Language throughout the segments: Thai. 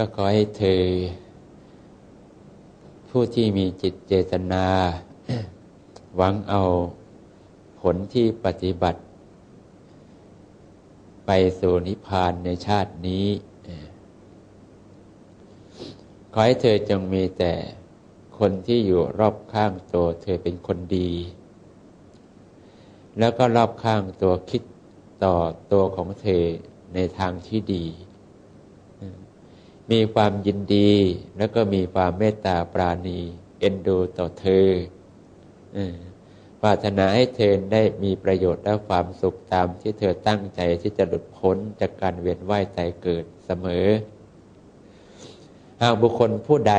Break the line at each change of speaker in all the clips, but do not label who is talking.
ก็ขอให้เธอ ผู้ที่มีจิตเจตนา หวังเอาผลที่ปฏิบัติ ไปสู่นิพพานในชาตินี้ ขอให้เธอจงมีแต่คนที่อยู่รอบข้างตัวเธอเป็นคนดี แล้วก็รอบข้างตัวคิดต่อตัวของเธอในทางที่ดี มีความยินดีแล้วก็มีความเมตตาปราณี เอ็นดูต่อเธอปรารถนาให้เธอได้มีประโยชน์และความสุขตามที่เธอตั้งใจที่จะหลุดพ้นจากการเวียนว่ายตายเกิดเสมอ หากบุคคลผู้ใด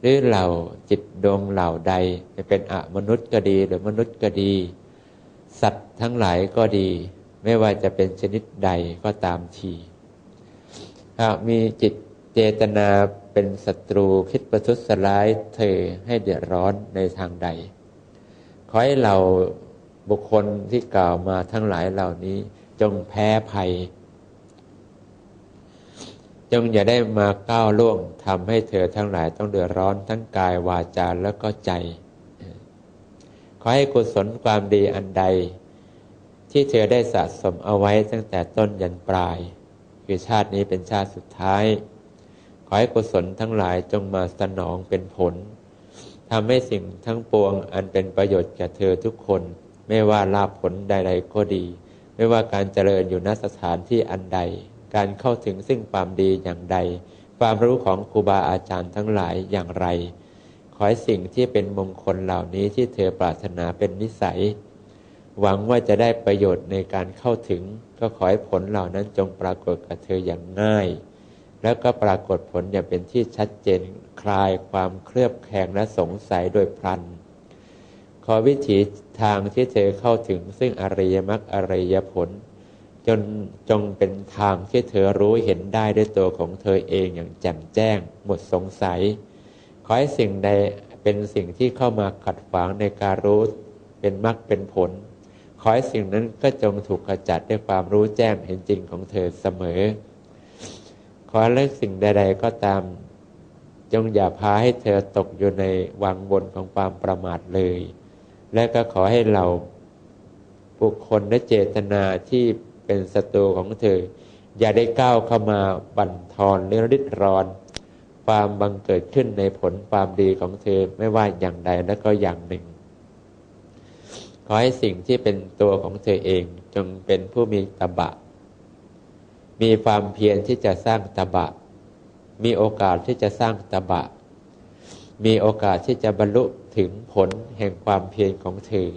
หรือเหล่าจิตดวงเหล่าใดจะเป็นอมนุษย์ก็ดีหรือมนุษย์ก็ดี สัตว์ทั้งหลายก็ดี ไม่ว่าจะเป็นชนิดใดก็ตามที มีจิตเจตนาเป็นศัตรูคิดประทุษร้ายเธอให้เดือดร้อนในทางใด ขอให้เราบุคคลที่กล่าวมาทั้งหลายเหล่านี้จงแพ้ภัย จงอย่าได้มาก้าวล่วงทำให้เธอทั้งหลายต้องเดือดร้อนทั้งกายวาจาแล้วก็ใจ ขอให้กุศลความดีอันใด ที่เธอได้สะสมเอาไว้ตั้งแต่ต้นยันปลาย คือชาตินี้เป็นชาติสุดท้าย ขอให้กุศลทั้งหลายจงมาสนองเป็นผลทำให้สิ่งทั้งปวงอันเป็นประโยชน์แก่เธอทุกคน ไม่ว่าลาภผลใดๆก็ดี ไม่ว่าการเจริญอยู่ณสถานที่อันใด การเข้าถึงซึ่งความดีอย่างใด ความรู้ของครูบาอาจารย์ทั้งหลายอย่างไร ขอให้สิ่งที่เป็นมงคลเหล่านี้ที่เธอปรารถนาเป็นนิสัย หวังว่าจะได้ประโยชน์ในการเข้าถึง ก็ขอให้ผลเหล่านั้นจงปรากฏกับเธออย่างง่าย แล้วก็ปรากฏผลอย่างเป็นที่ชัดเจนคลายความเคลือบแคลงและสงสัยโดยพลัน ขอวิถีทางที่เธอเข้าถึงซึ่งอริยมรรคอริยผล จนจงเป็นทางที่เธอรู้เห็นได้ด้วยตัวของเธอเองอย่างแจ่มแจ้ง หมดสงสัย ขอให้สิ่งใดเป็นสิ่งที่เข้ามาขัดขวางในการรู้เป็นมรรคเป็นผล ขอให้สิ่งนั้นก็จงถูกขจัดด้วยความรู้แจ้งเห็นจริงของเธอเสมอ ขอเลือกสิ่งใด ๆ ก็ตาม จงอย่าพาให้เธอตกอยู่ในวังวนของความประมาทเลย และก็ขอให้เราบุคคลและเจตนาที่เป็นศัตรูของเธอ อย่าได้ก้าวเข้ามาบั่นทอนหรือริดรอน ความบังเกิดขึ้นในผลความดีของเธอไม่ว่าอย่างใดและก็อย่างหนึ่ง ขอให้สิ่งที่เป็นตัวของเธอเองจงเป็นผู้มีตบะ มีความเพียรที่จะสร้างตบะ มีโอกาสที่จะสร้างตบะ มีโอกาสที่จะบรรลุถึงผลแห่งความเพียรของเธอ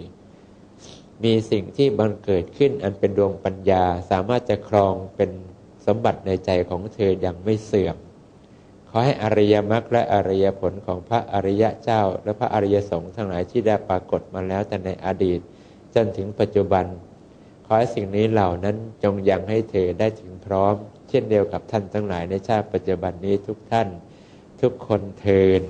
มีสิ่งที่บังเกิดขึ้นอันเป็นดวงปัญญาสามารถจะครองเป็นสมบัติในใจของเธออย่างไม่เสื่อม ขอให้อริยมรรคและอริยผลของพระอริยะเจ้า และพระอริยสงฆ์ทั้งหลายที่ได้ปรากฏมาแล้วแต่ในอดีต จนถึงปัจจุบัน ขอให้สิ่งนี้เหล่านั้นจงยังให้เธอได้ถึงพร้อม เช่นเดียวกับท่านทั้งหลายในชาติปัจจุบันนี้ทุกท่าน ทุกคนเทิน